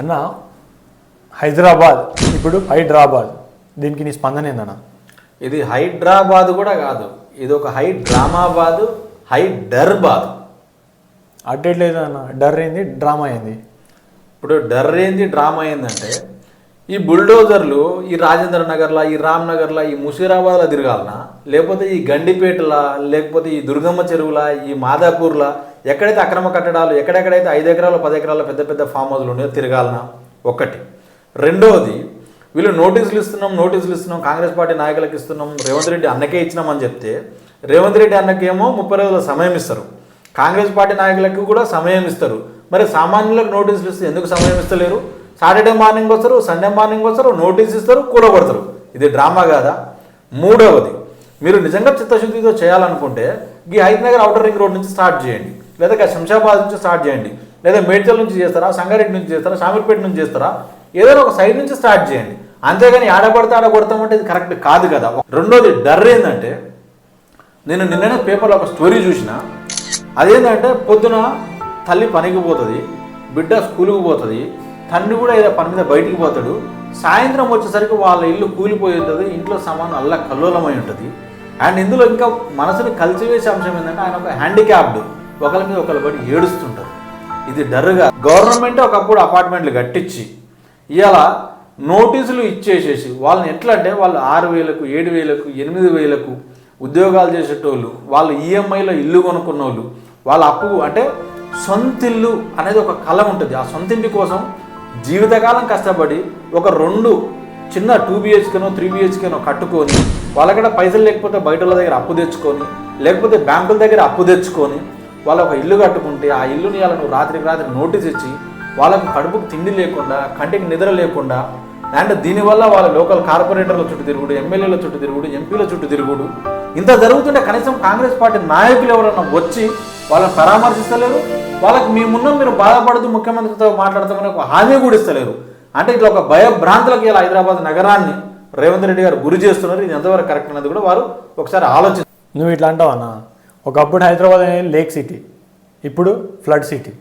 అన్న హైదరాబాద్ ఇప్పుడు హైదరాబాద్. దీనికి నీ స్పందన ఏందన్న? ఇది హైదరాబాద్ కూడా కాదు. ఇది ఒక హై డ్రామాబాద్ హై డర్బాద్. అడ్డేట్లేదు అన్న. డర్ ఏంది? డ్రామా ఏంది? ఇప్పుడు డర్ ఏంది? డ్రామా ఏందంటే ఈ బుల్డోజర్లు ఈ రాజేంద్ర నగర్లా ఈ రామ్ నగర్లా ఈ ముషీరాబాద్లో తిరగాలనా లేకపోతే ఈ గండిపేటలా లేకపోతే ఈ దుర్గమ్మ చెరువులా ఈ మాదాపూర్లా ఎక్కడైతే అక్రమ కట్టడాలు ఎక్కడెక్కడైతే ఐదు ఎకరాలు పది ఎకరాలు పెద్ద పెద్ద ఫామ్ హౌస్లు ఉన్నాయో తిరగాలనా? ఒకటి. రెండవది వీళ్ళు నోటీసులు ఇస్తున్నాం నోటీసులు ఇస్తున్నాం కాంగ్రెస్ పార్టీ నాయకులకు ఇస్తున్నాం రేవంత్ రెడ్డి అన్నకే ఇచ్చినామని చెప్తే రేవంత్ రెడ్డి అన్నకేమో ముప్పై రోజుల సమయం ఇస్తారు. కాంగ్రెస్ పార్టీ నాయకులకు కూడా సమయం ఇస్తారు. మరి సామాన్యులకు నోటీసులు ఇస్తే ఎందుకు సమయం ఇస్తలేరు? సాటర్డే మార్నింగ్ వస్తారు సండే మార్నింగ్ వస్తారు నోటీస్ ఇస్తారు కూడగొడతారు ఇది డ్రామా కాదా? మూడవది మీరు నిజంగా చిత్తశుద్ధితో చేయాలనుకుంటే ఈ హైదరాబాద్ అవుటర్ రింగ్ రోడ్ నుంచి స్టార్ట్ చేయండి. లేదా శంషాబాద్ నుంచి స్టార్ట్ చేయండి. లేదా మేడ్చల్ నుంచి చేస్తారా సంగారెడ్డి నుంచి చేస్తారా షామీర్పేట నుంచి చేస్తారా ఏదైనా ఒక సైడ్ నుంచి స్టార్ట్ చేయండి. అంతేగాని ఆడపడితే ఆడ అంటే ఇది కరెక్ట్ కాదు కదా. రెండోది డర్ ఏంటంటే నేను నిన్ననే పేపర్లో ఒక స్టోరీ చూసిన. అదేంటంటే పొద్దున తల్లి పనికి పోతుంది బిడ్డ స్కూల్కి పోతుంది తండ్రి కూడా ఏదో పని మీద బయటికి పోతాడు. సాయంత్రం వచ్చేసరికి వాళ్ళ ఇల్లు కూలిపోయి ఉంటుంది ఇంట్లో సమానం అల్ల కల్లోలమై ఉంటుంది. అండ్ ఇందులో ఇంకా మనసుని కలిసివేసే అంశం ఏంటంటే ఆయన ఒక హ్యాండిక్యాప్డ్ ఒకరి మీద ఒకరి పడి ఏడుస్తుంటారు. ఇది డర్గా గవర్నమెంట్ ఒకప్పుడు అపార్ట్మెంట్లు కట్టించి ఇవాళ నోటీసులు ఇచ్చేసేసి వాళ్ళని ఎట్లా అంటే వాళ్ళు ఆరు వేలకు ఏడు వేలకు ఎనిమిది వేలకు ఉద్యోగాలు చేసేటోళ్ళు వాళ్ళు ఈఎంఐలో ఇల్లు కొనుక్కున్న వాళ్ళు వాళ్ళ అప్పు అంటే సొంత ఇల్లు అనేది ఒక కళ ఉంటుంది. ఆ సొంతింటి కోసం జీవితకాలం కష్టపడి ఒక రెండు చిన్న టూ బిహెచ్కేనో త్రీ బిహెచ్కేనో కట్టుకొని వాళ్ళక్కడ పైసలు లేకపోతే బయట వాళ్ళ దగ్గర అప్పు తెచ్చుకొని లేకపోతే బ్యాంకుల దగ్గర అప్పు తెచ్చుకొని వాళ్ళ ఒక ఇల్లు కట్టుకుంటే ఆ ఇల్లుని వాళ్ళ నువ్వు రాత్రికి రాత్రి నోటీస్ ఇచ్చి వాళ్ళకు కడుపుకు తిండి లేకుండా కంటికి నిద్ర లేకుండా అండ్ దీనివల్ల వాళ్ళ లోకల్ కార్పొరేటర్ల చుట్టూ తిరుగుడు ఎమ్మెల్యేల చుట్టూ తిరుగుడు ఎంపీల చుట్టూ తిరుగుడు. ఇంత జరుగుతుంటే కనీసం కాంగ్రెస్ పార్టీ నాయకులు ఎవరన్నా వచ్చి వాళ్ళని పరామర్శిస్తలేరు? వాళ్ళకి మీ మున్న మీరు బాధపడుతూ ముఖ్యమంత్రితో మాట్లాడతామని ఒక హామీ కూడా ఇస్తలేరు. అంటే ఇట్లా ఒక భయభ్రాంతులకి ఇలా హైదరాబాద్ నగరాన్ని రేవంత్ రెడ్డి గారు గురి చేస్తున్నారు. ఇది ఎంతవరకు కరెక్ట్ అన్నది కూడా వారు ఒకసారి ఆలోచించారు నువ్వు ఇట్లా అంటావు అన్నా? ఒకప్పుడు హైదరాబాద్ అనేది లేక్ సిటీ ఇప్పుడు ఫ్లడ్ సిటీ.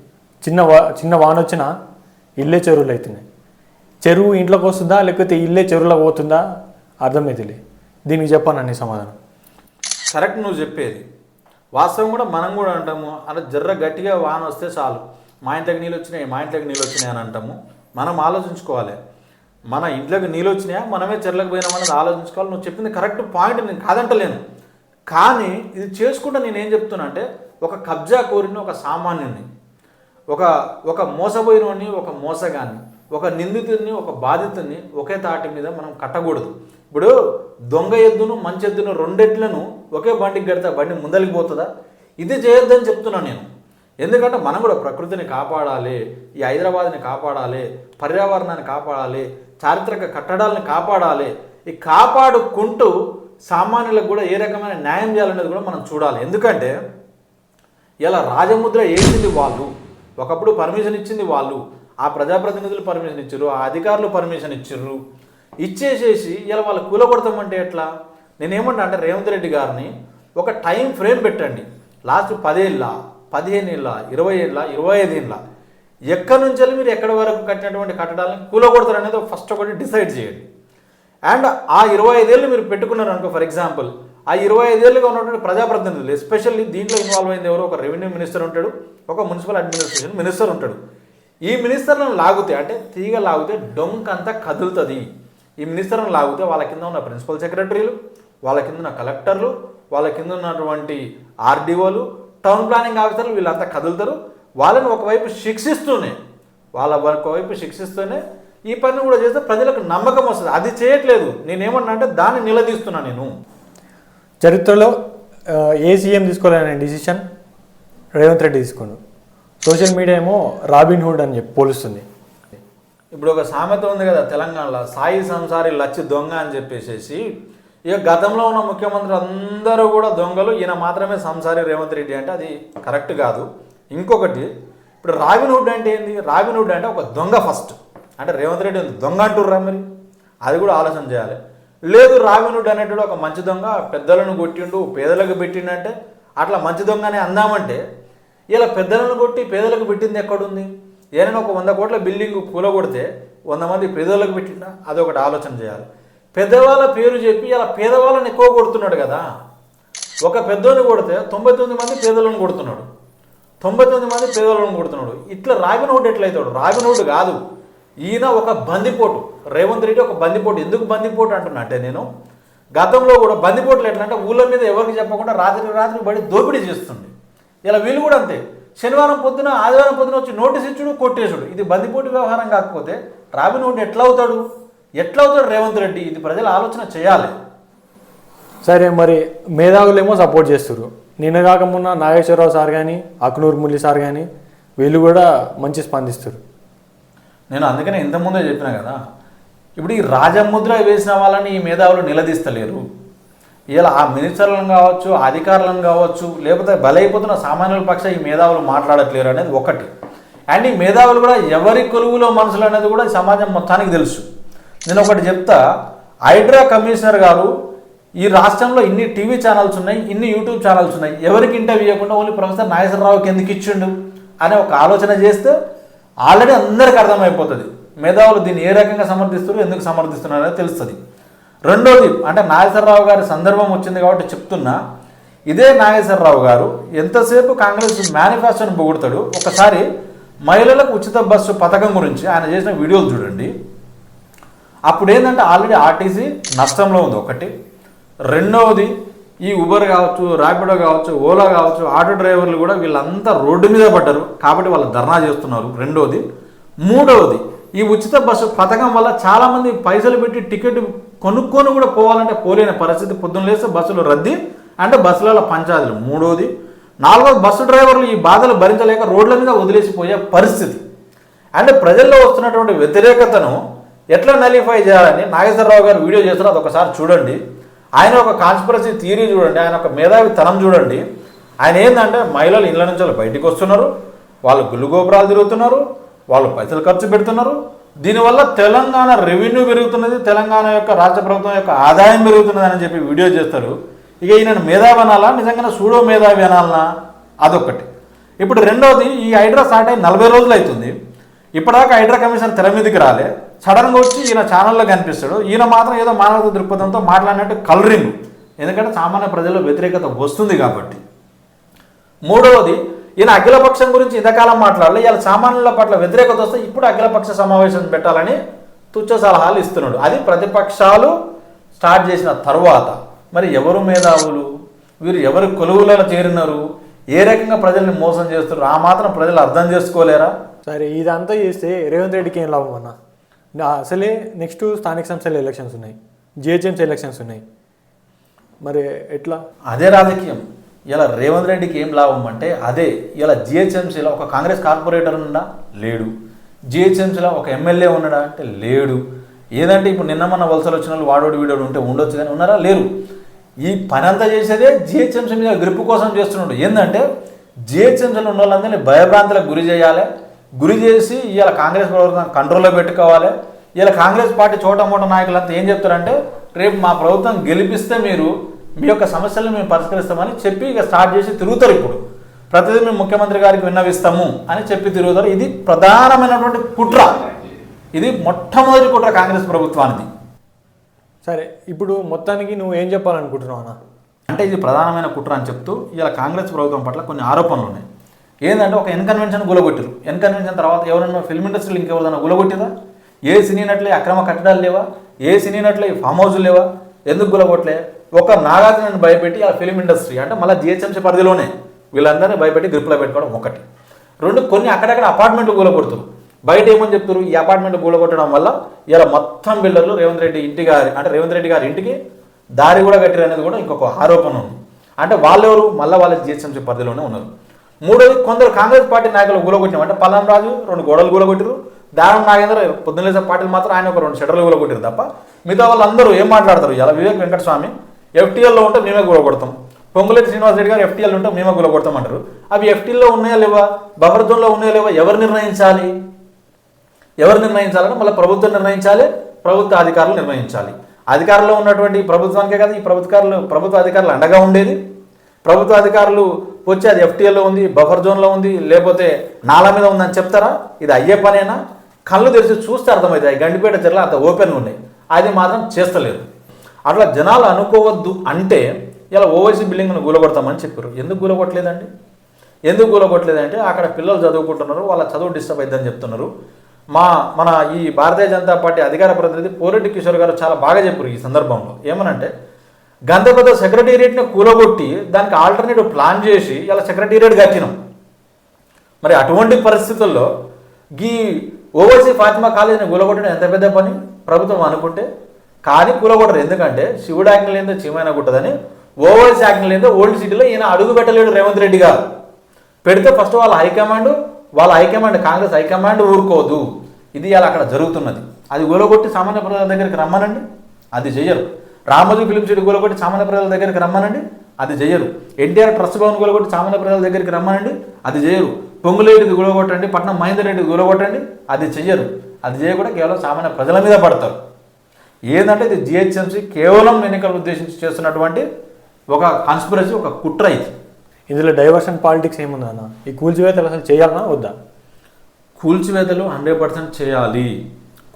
చిన్న వా చిన్న వాన వచ్చినా ఇల్లే చెరువులు అవుతున్నాయి చెరువు ఇంట్లోకి వస్తుందా లేకపోతే ఇల్లే చెరువులో పోతుందా? అర్థమైతలే. దీనికి చెప్పాను నీ సమాధానం. కరెక్ట్ నువ్వు చెప్పేది. వాస్తవం కూడా మనం కూడా అంటాము అలా జర్ర గట్టిగా వాన వస్తే చాలు. మా ఇంట్లోకి నీళ్ళు వచ్చినాయి? మా ఇంట్లోకి నీళ్ళు వచ్చినాయి? అని అంటాము. మనం ఆలోచించుకోవాలి. మన ఇంట్లోకి నీళ్ళు వచ్చినాయా? మనమే చెర్లకు పోయినామనేది ఆలోచించుకోవాలి. నువ్వు చెప్పింది కరెక్ట్ పాయింట్ నేను కాదంటలేను. కానీ ఇది చేసుకుంటే నేనేం చెప్తున్నా అంటే ఒక కబ్జా కోరిన ఒక సామాన్యుని ఒక ఒక మోసపోయినోడిని ఒక మోసగాన్ని ఒక నిందితుడిని ఒక బాధితుడిని ఒకే తాటి మీద మనం కట్టకూడదు. ఇప్పుడు దొంగ ఎద్దును మంచి ఎద్దును రెండెట్లను ఒకే బండికి కడితే బండి ముందలికి పోతుందా? ఇది చేయొద్దని చెప్తున్నాను నేను. ఎందుకంటే మనం కూడా ప్రకృతిని కాపాడాలి ఈ హైదరాబాద్ని కాపాడాలి పర్యావరణాన్ని కాపాడాలి చారిత్రక కట్టడాలను కాపాడాలి ఈ కాపాడుకుంటూ సామాన్యులకు కూడా ఏ రకమైన న్యాయం చేయాలనేది కూడా మనం చూడాలి. ఎందుకంటే ఇలా రాజముద్ర వేసింది వాళ్ళు ఒకప్పుడు పర్మిషన్ ఇచ్చింది వాళ్ళు ఆ ప్రజాప్రతినిధులు పర్మిషన్ ఇచ్చారు ఆ అధికారులు పర్మిషన్ ఇచ్చారు ఇచ్చేసేసి ఇలా వాళ్ళు కూలగొడతామంటే ఎట్లా? నేనేమంటా అంటే రేవంత్ రెడ్డి గారిని ఒక టైం ఫ్రేమ్ పెట్టండి. లాస్ట్ పదేళ్ళ పదిహేను ఏళ్ళ ఇరవై ఏళ్ళ ఇరవై ఐదు ఏళ్ళ ఎక్కడి నుంచి మీరు ఎక్కడి వరకు కట్టినటువంటి కట్టడాలను కూలగొడతారు అనేది ఫస్ట్ ఒకటి డిసైడ్ చేయండి. అండ్ ఆ ఇరవై ఐదేళ్ళు మీరు పెట్టుకున్నారు అనుకో ఫర్ ఎగ్జాంపుల్ ఆ ఇరవై ఐదేళ్ళుగా ఉన్నటువంటి ప్రజాప్రతినిధులు ఎస్పెషల్లీ దీంట్లో ఇన్వాల్వ్ అయింది ఎవరో? ఒక రెవెన్యూ మినిస్టర్ ఉంటాడు ఒక మున్సిపల్ అడ్మినిస్ట్రేషన్ మినిస్టర్ ఉంటాడు. ఈ మినిస్టర్లను లాగితే అంటే తీగ లాగితే డొంక్ అంతా కదులుతుంది. ఈ మినిస్టర్లను లాగితే వాళ్ళ కింద ఉన్న ప్రిన్సిపల్ సెక్రటరీలు వాళ్ళ కింద ఉన్న కలెక్టర్లు వాళ్ళ కింద ఉన్నటువంటి ఆర్డీఓలు టౌన్ ప్లానింగ్ ఆఫీసర్లు వీళ్ళంతా కదులుతారు. వాళ్ళని ఒకవైపు శిక్షిస్తూనే వాళ్ళ ఒకవైపు శిక్షిస్తూనే ఈ పని కూడా చేస్తే ప్రజలకు నమ్మకం వస్తుంది. అది చేయట్లేదు. నేనేమన్నా అంటే దాన్ని నిలదీస్తున్నా నేను. చరిత్రలో ఏ సీఎం తీసుకోవాలనే డిసిషన్ రేవంత్ రెడ్డి తీసుకున్నాడు. సోషల్ మీడియా ఏమో రాబిన్ హుడ్ అని చెప్పి పోలుస్తుంది. ఇప్పుడు ఒక సామెత ఉంది కదా తెలంగాణలో సాయి సంసారి లచ్చి దొంగ అని చెప్పేసేసి ఇక గతంలో ఉన్న ముఖ్యమంత్రులు అందరూ కూడా దొంగలు ఈయన మాత్రమే సంసారి రేవంత్ రెడ్డి అంటే అది కరెక్ట్ కాదు. ఇంకొకటి ఇప్పుడు రాబిన్ హుడ్ అంటే ఏంది? రాబిన్ హుడ్ అంటే ఒక దొంగ ఫస్ట్ అంటే రేవంత్ రెడ్డి ఉంది దొంగ అంటుర్రా మరి? అది కూడా ఆలోచన చేయాలి. లేదు రావణుడు అనేటోడు అనేటువంటి ఒక మంచి దొంగ పెద్దలను కొట్టిండు పేదలకు పెట్టిండంటే అట్లా మంచి దొంగ అని అందామంటే ఇలా పెద్దలను కొట్టి పేదలకు పెట్టింది ఎక్కడుంది? ఏదైనా ఒక వంద కోట్ల బిల్డింగ్ కూలగొడితే వంద మంది పేదలకు పెట్టిండా అది అదొకటి ఆలోచన చేయాలి. పెద్దవాళ్ళ పేరు చెప్పి ఇలా పేదవాళ్ళని ఎక్కువ కొడుతున్నాడు కదా. ఒక పెద్దోని కొడితే తొంభై తొమ్మిది మంది పేదలను కొడుతున్నాడు. తొంభై తొమ్మిది మంది పేదలను కొడుతున్నాడు. ఇట్లా రాబిన్ హుడ్ ఎట్లయితాడు? రాబిన్ హుడ్ కాదు. ఈయన ఒక బందిపోటు. రేవంత్ రెడ్డి ఒక బందిపోటు. ఎందుకు బందిపోటు అంటున్నా అంటే నేను గతంలో కూడా బందిపోట్లు ఎట్లా అంటే ఊళ్ళ మీద ఎవరికి చెప్పకుండా రాత్రి రాత్రి బడి దోపిడీ చేస్తుంది ఇలా వీళ్ళు కూడా అంతే. శనివారం పొద్దున ఆదివారం పొద్దున వచ్చి నోటీస్ ఇచ్చుడు కొట్టేసుడు. ఇది బందిపోటు వ్యవహారం కాకపోతే రాబిన్ ఉండి ఎట్లా అవుతాడు ఎట్లా అవుతాడు రేవంత్ రెడ్డి? ఇది ప్రజలు ఆలోచన చేయాలి. సరే మరి మేధావులేమో సపోర్ట్ చేస్తారు నిన్న కాకమున్న నాగేశ్వరరావు సార్ కానీ అక్నూర్ మురళి సార్ కానీ వీళ్ళు కూడా మంచి స్పందిస్తారు నేను అందుకనే ఇంతకుముందే చెప్పిన కదా ఇప్పుడు ఈ రాజముద్ర వేసిన వాళ్ళని ఈ మేధావులు నిలదీస్తలేరు. ఇలా ఆ మినిస్టర్లను కావచ్చు అధికారులను కావచ్చు లేకపోతే బలైపోతున్న సామాన్యుల పక్ష ఈ మేధావులు మాట్లాడట్లేరు అనేది ఒకటి. అండ్ ఈ మేధావులు కూడా ఎవరి కొలువులో మనుషులు అనేది కూడా సమాజం మొత్తానికి తెలుసు. నేను ఒకటి చెప్తా హైడ్రా కమిషనర్ గారు ఈ రాష్ట్రంలో ఇన్ని టీవీ ఛానల్స్ ఉన్నాయి ఇన్ని యూట్యూబ్ ఛానల్స్ ఉన్నాయి ఎవరికి ఇంటర్వ్యూ ఇవ్వకుండా ఓన్లీ ప్రొఫెసర్ నాగేశ్వరరావుకి ఎందుకు ఇచ్చిండు? అనే ఒక ఆలోచన చేస్తే ఆల్రెడీ అందరికి అర్థమైపోతుంది. మేధావులు దీన్ని ఏ రకంగా సమర్థిస్తారు ఎందుకు సమర్థిస్తున్నారు అనేది తెలుస్తుంది. రెండోది అంటే నాగేశ్వరరావు గారి సందర్భం వచ్చింది కాబట్టి చెప్తున్నా. ఇదే నాగేశ్వరరావు గారు ఎంతసేపు కాంగ్రెస్ మేనిఫెస్టోని పొగుడతాడు ఒకసారి మహిళలకు ఉచిత బస్సు పథకం గురించి ఆయన చేసిన వీడియోలు చూడండి. అప్పుడు ఏంటంటే ఆల్రెడీ ఆర్టీసీ నష్టంలో ఉంది ఒకటి. రెండవది ఈ ఉబర్ కావచ్చు ర్యాపిడో కావచ్చు ఓలా కావచ్చు ఆటో డ్రైవర్లు కూడా వీళ్ళంతా రోడ్డు మీద పడ్డారు. కాబట్టి వాళ్ళు ధర్నా చేస్తున్నారు. రెండవది మూడవది ఈ ఉచిత బస్సు పథకం వల్ల చాలామంది పైసలు పెట్టి టికెట్ కొనుక్కొని కూడా పోవాలంటే పోలేని పరిస్థితి. పొద్దున్న లేస్తే బస్సులు రద్దీ అంటే బస్సులలో పంచాదులు మూడవది నాలుగవ బస్సు డ్రైవర్లు ఈ బాధలు భరించలేక రోడ్ల మీద వదిలేసిపోయే పరిస్థితి. అంటే ప్రజల్లో వస్తున్నటువంటి వ్యతిరేకతను ఎట్లా నలిఫై చేయాలని నాగేశ్వరరావు గారు వీడియో చేస్తున్నారు. అది ఒకసారి చూడండి. ఆయన ఒక కాన్స్పిరసీ థియరీ చూడండి ఆయన ఒక మేధావి తనం చూడండి. ఆయన ఏంటంటే మహిళలు ఇళ్ళ నుంచి వాళ్ళు బయటికి వస్తున్నారు వాళ్ళు గుళ్ళు గోపురాలు తిరుగుతున్నారు వాళ్ళు పైసలు ఖర్చు పెడుతున్నారు. దీనివల్ల తెలంగాణ రెవెన్యూ పెరుగుతున్నది తెలంగాణ యొక్క రాష్ట్ర ప్రభుత్వం యొక్క ఆదాయం పెరుగుతున్నది అని చెప్పి వీడియో చేస్తారు. ఇక ఈయన మేధావి అనాలా? నిజంగానే సూడో మేధావి అనాలనా? అదొకటి ఇప్పుడు రెండోది ఈ హైడ్రా స్టార్ట్ అయ్యి నలభై రోజులు అవుతుంది. ఇప్పటిదాకా హైడ్రా కమిషన్ తెర మీదకి రాలే. సడన్గా వచ్చి ఈయన ఛానల్లో కనిపిస్తాడు. ఈయన మాత్రం ఏదో మానవత దృక్పథంతో మాట్లాడినట్టు కలరింగ్. ఎందుకంటే సామాన్య ప్రజల్లో వ్యతిరేకత వస్తుంది కాబట్టి. మూడవది ఈయన అఖిలపక్షం గురించి ఇంతకాలం మాట్లాడలే. ఇలా సామాన్యుల పట్ల వ్యతిరేకత వస్తే ఇప్పుడు అఖిలపక్ష సమావేశం పెట్టాలని తుచ్చ సలహాలు ఇస్తున్నాడు. అది ప్రతిపక్షాలు స్టార్ట్ చేసిన తర్వాత. మరి ఎవరు మేధావులు? వీరు ఎవరు కొలువులలో చేరినారు? ఏ రకంగా ప్రజల్ని మోసం చేస్తారు ఆ మాత్రం ప్రజలు అర్థం చేసుకోలేరా? సరే ఇదంతా చేస్తే రేవంత్ రెడ్డికి ఏం లాభం అన్న? అసలే నెక్స్ట్ స్థానిక సంస్థల ఎలక్షన్స్ ఉన్నాయి. జిహెచ్ఎంసీ ఎలక్షన్స్ ఉన్నాయి. మరి ఎట్లా? అదే రాజకీయం. ఇలా రేవంత్ రెడ్డికి ఏం లాభం అంటే అదే ఇలా జిహెచ్ఎంసీలో ఒక కాంగ్రెస్ కార్పొరేటర్ ఉన్నా? లేడు. జిహెచ్ఎంసీలో ఒక ఎమ్మెల్యే ఉన్నాడా అంటే లేడు. ఏదంటే ఇప్పుడు నిన్న మన వలసలు వచ్చిన వాళ్ళు వాడోడు వీడోడు ఉంటే ఉండొచ్చు కానీ ఉన్నారా? లేరు. ఈ పని అంతా చేసేదే జిహెచ్ఎంసీ మీద గ్రిప్ కోసం చేస్తున్నాడు. ఏంటంటే జిహెచ్ఎంసీలో ఉన్న వాళ్ళందరినీ భయభ్రాంతులకు గురి చేయాలి. గురి చేసి ఇవాళ కాంగ్రెస్ ప్రభుత్వం కంట్రోల్లో పెట్టుకోవాలి. ఇలా కాంగ్రెస్ పార్టీ చోట మోట నాయకులంతా ఏం చెప్తారంటే రేపు మా ప్రభుత్వం గెలిపిస్తే మీరు మీ యొక్క సమస్యలను మేము పరిష్కరిస్తామని చెప్పి ఇక స్టార్ట్ చేసి తిరుగుతారు ఇప్పుడు. ప్రతిదీ మేము ముఖ్యమంత్రి గారికి విన్నవిస్తాము అని చెప్పి తిరుగుతారు. ఇది ప్రధానమైనటువంటి కుట్ర. ఇది మొట్టమొదటి కుట్ర కాంగ్రెస్ ప్రభుత్వానికి సరే ఇప్పుడు మొత్తానికి నువ్వు ఏం చెప్పాలనుకుంటున్నావు అన్న? అంటే ఇది ప్రధానమైన కుట్ర అని చెప్తూ ఇలా కాంగ్రెస్ ప్రభుత్వం పట్ల కొన్ని ఆరోపణలు ఉన్నాయి. ఏంటంటే ఒక ఎన్కన్వెన్షన్ గులగొట్టారు. ఎన్కన్వెన్షన్ తర్వాత ఎవరైనా ఫిల్మ్ ఇండస్ట్రీలో ఇంకెవరైనా గులగొట్టిరా? ఏ సినీ నటులే అక్రమ కట్టడాలు లేవా? ఏ సినీ నటులే ఫామ్ హౌజులు లేవా? ఎందుకు గులగొట్టలే ఒక నాగార్జునని భయపెట్టి ఆ ఫిల్మ్ ఇండస్ట్రీ అంటే మళ్ళీ జిహెచ్ఎంసీ పరిధిలోనే వీళ్ళందరినీ భయపెట్టి గ్రిప్లో పెట్టుకోవడం ఒకటి. రెండు కొన్ని అక్కడక్కడ అపార్ట్మెంట్లు కూలగొడుతారు బయట ఏమని చెప్తారు? ఈ అపార్ట్మెంట్ కూలగొట్టడం వల్ల ఇలా మొత్తం బిల్డర్లు రేవంత్ రెడ్డి ఇంటి గారి అంటే రేవంత్ రెడ్డి గారి ఇంటికి దారి కూడా కట్టారు అనేది కూడా ఇంకొక ఆరోపణ ఉంది. అంటే వాళ్ళెవరు? మళ్ళీ వాళ్ళ జిహెచ్ఎంసీ పరిధిలోనే ఉన్నారు. మూడోది కొందరు కాంగ్రెస్ పార్టీ నాయకులు కూలగొట్టినాం అంటే పల్లం రాజు రెండు గోడలు గూలగొట్టారు దానం నాగేంద్ర పొద్దున్నేసే పార్టీలు మాత్రం ఆయన ఒక రెండు షెటర్లు గూలగొట్టారు తప్ప మిగతా వాళ్ళందరూ ఏం మాట్లాడతారు? ఇలా వివేక్ వెంకటస్వామి ఎఫ్టీఎల్లో ఉంటే మేమే గూలగొడతాం పొంగులేటి శ్రీనివాస్ రెడ్డి గారు ఎఫ్టీఎల్ ఉంటే మేమే కూలగొడతాం అంటారు అవి ఎఫ్టీఎల్లో ఉన్నాయా లేవా? బఫర్ ఉన్నాయా లేవా? ఎవరు నిర్ణయించాలి? ఎవరు నిర్ణయించాలంటే మళ్ళీ ప్రభుత్వం నిర్ణయించాలి ప్రభుత్వ అధికారులు నిర్ణయించాలి. అధికారంలో ఉన్నటువంటి ప్రభుత్వానికే కదా ఈ ప్రభుత్వాలు ప్రభుత్వ అధికారులు అండగా ఉండేది. ప్రభుత్వ అధికారులు వచ్చి అది ఎఫ్టీఎల్లో ఉంది బఫర్ జోన్లో ఉంది లేకపోతే నాల మీద ఉందని చెప్తారా? ఇది అయ్యే పనేనా? కళ్ళు తెరిచి చూస్తే అర్థమవుతాయి ఈ గండిపేట జిల్లా అంత ఓపెన్గా ఉన్నాయి. అది మాత్రం చేస్తలేదు. అట్లా జనాలు అనుకోవద్దు అంటే ఇలా ఓవైసీ బిల్డింగ్ను కూలగొడతామని చెప్పారు. ఎందుకు కూలగొట్టలేదండి ఎందుకు కూలగొట్టలేదంటే అక్కడ పిల్లలు చదువుకుంటున్నారు వాళ్ళ చదువు డిస్టర్బ్ అయిద్దని చెప్తున్నారు. మా మన ఈ భారతీయ జనతా పార్టీ అధికార ప్రతినిధి పోరెడ్డి కిషోర్ గారు చాలా బాగా చెప్పారు ఈ సందర్భంలో. ఏమనంటే గంత పెద్ద సెక్రటేరియట్ని కూలగొట్టి దానికి ఆల్టర్నేటివ్ ప్లాన్ చేసి ఇలా సెక్రటేరియట్ కట్టినాం. మరి అటువంటి పరిస్థితుల్లో ఈ ఓవైసీ ఫాతిమా కాలేజీని కూలగొట్టడం ఎంత పెద్ద పని? ప్రభుత్వం అనుకుంటే. కానీ కూలగొట్టరు. ఎందుకంటే శివుడు ఆజ్ఞ లేదో చీమైన కుట్టదని ఓవైసీ ఆజ్ఞ లేదో ఓల్డ్ సిటీలో ఈయన అడుగు పెట్టలేడు రేవంత్ రెడ్డి గారు. పెడితే ఫస్ట్ వాళ్ళ హైకమాండ్ వాళ్ళ హైకమాండ్ కాంగ్రెస్ హైకమాండ్ ఊరుకోదు. ఇది ఇలా అక్కడ జరుగుతున్నది. అది కూలగొట్టి సామాన్య ప్రజల దగ్గరికి రమ్మనండి. అది చెయ్యరు రామోజీ ఫిలిం సిటీ కూలగొట్టి సామాన్య ప్రజల దగ్గరికి రమ్మనండి అది చెయ్యరు ఎన్టీఆర్ ట్రస్ట్ భవన్ కూలగొట్టి సామాన్య ప్రజల దగ్గరికి రమ్మనండి అది చేయరు పొంగులేటిది కూలగొట్టండి పట్నం మహేందర్ రెడ్డి కూలగొట్టండి అది చెయ్యరు అది చేయకుండా కేవలం సామాన్య ప్రజల మీద పడతారు. ఏంటంటే ఇది జిహెచ్ఎంసీ కేవలం ఎన్నికలు ఉద్దేశించి చేస్తున్నటువంటి ఒక కాన్స్పిరసీ ఒక కుట్ర ఇది. ఇందులో డైవర్షన్ పాలిటిక్స్ ఏముంది అన్న? ఈ కూల్చివేతలు అసలు చేయాలన్నా వద్దా? కూల్చివేతలు హండ్రెడ్ పర్సెంట్ చేయాలి.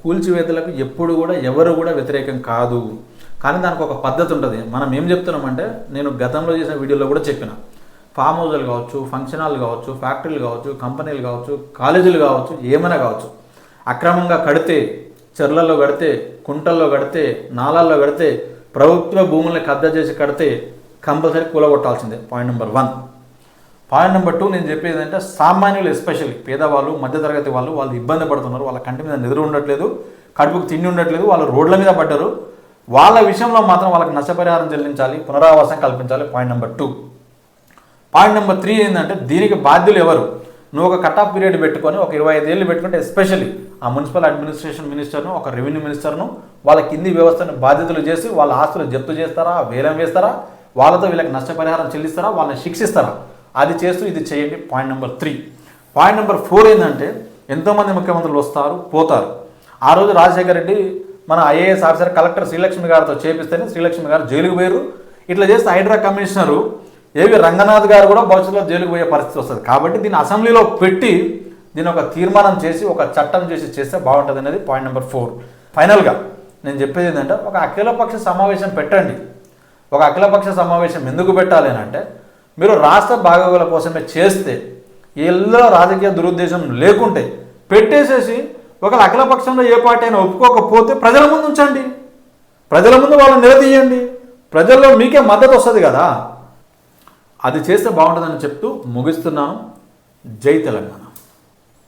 కూల్చివేతలకు ఎప్పుడు కూడా ఎవరు కూడా వ్యతిరేకం కాదు. కానీ దానికి ఒక పద్ధతి ఉంటుంది. మనం ఏం చెప్తున్నామంటే నేను గతంలో చేసిన వీడియోలో కూడా చెప్పిన. ఫామ్ హౌజులు కావచ్చు ఫంక్షన్ హాల్ కావచ్చు ఫ్యాక్టరీలు కావచ్చు కంపెనీలు కావచ్చు కాలేజీలు కావచ్చు ఏమైనా కావచ్చు. అక్రమంగా కడితే చెర్లలో కడితే కుంటల్లో కడితే నాలాల్లో కడితే ప్రభుత్వ భూముల్ని కబ్జా చేసి కడితే compulsory కూలగొట్టాల్సిందే. Point number one. Point number two నేను చెప్పేది ఏంటంటే సామాన్యులు ఎస్పెషల్లీ పేదవాళ్ళు మధ్యతరగతి వాళ్ళు వాళ్ళు ఇబ్బంది పడుతున్నారు. వాళ్ళ కంటి మీద నిద్ర ఉండట్లేదు కడుపుకు తిండి ఉండట్లేదు వాళ్ళు రోడ్ల మీద పడ్డారు. వాళ్ళ విషయంలో మాత్రం వాళ్ళకి నష్టపరిహారం చెల్లించాలి పునరావాసం కల్పించాలి point number two point number three ఏంటంటే దీనికి బాధ్యులు ఎవరు? నువ్వు ఒక కట్ ఆఫ్ పీరియడ్ పెట్టుకొని ఒక ఇరవై ఐదేళ్ళు పెట్టుకుంటే ఎస్పెషల్లీ ఆ మున్సిపల్ అడ్మినిస్ట్రేషన్ మినిస్టర్ను ఒక రెవెన్యూ మినిస్టర్ను వాళ్ళ కింది వ్యవస్థను బాధ్యతలు చేసి వాళ్ళ ఆస్తులు జప్తు చేస్తారా వేలం వేస్తారా వాళ్ళతో వీళ్ళకి నష్టపరిహారం చెల్లిస్తారా వాళ్ళని శిక్షిస్తారా? అది చేస్తూ ఇది చేయండి point number three point number four ఏంటంటే ఎంతోమంది ముఖ్యమంత్రులు వస్తారు పోతారు. ఆ రోజు రాజశేఖర రెడ్డి మన ఐఏఎస్ ఆఫీసర్ కలెక్టర్ శ్రీలక్ష్మి గారితో చేపిస్తేనే శ్రీలక్ష్మి గారు జైలుకు పోయారు. ఇట్లా చేస్తే హైడ్రా కమిషనరు ఏవి రంగనాథ్ గారు కూడా భవిష్యత్తులో జైలుకు పోయే పరిస్థితి వస్తుంది. కాబట్టి దీన్ని అసెంబ్లీలో పెట్టి దీని ఒక తీర్మానం చేసి ఒక చట్టం చేసి చేస్తే బాగుంటుంది అనేది పాయింట్ నెంబర్ ఫోర్. ఫైనల్గా నేను చెప్పేది ఏంటంటే ఒక అఖిలపక్ష సమావేశం పెట్టండి. ఒక అఖిలపక్ష సమావేశం ఎందుకు పెట్టాలి అని అంటే మీరు రాష్ట్ర బాగోగుల కోసమే చేస్తే ఎల్లో రాజకీయ దురుద్దేశం లేకుంటే పెట్టేసేసి ఒకవేళ అఖిలపక్షంలో ఏ పార్టీ అయినా ఒప్పుకోకపోతే ప్రజల ముందు ఉంచండి. ప్రజల ముందు వాళ్ళని నిలదీయండి. ప్రజల్లో మీకే మద్దతు వస్తుంది కదా. అది చేస్తే బాగుంటుందని చెప్తూ ముగిస్తున్నాను. జై తెలంగాణ.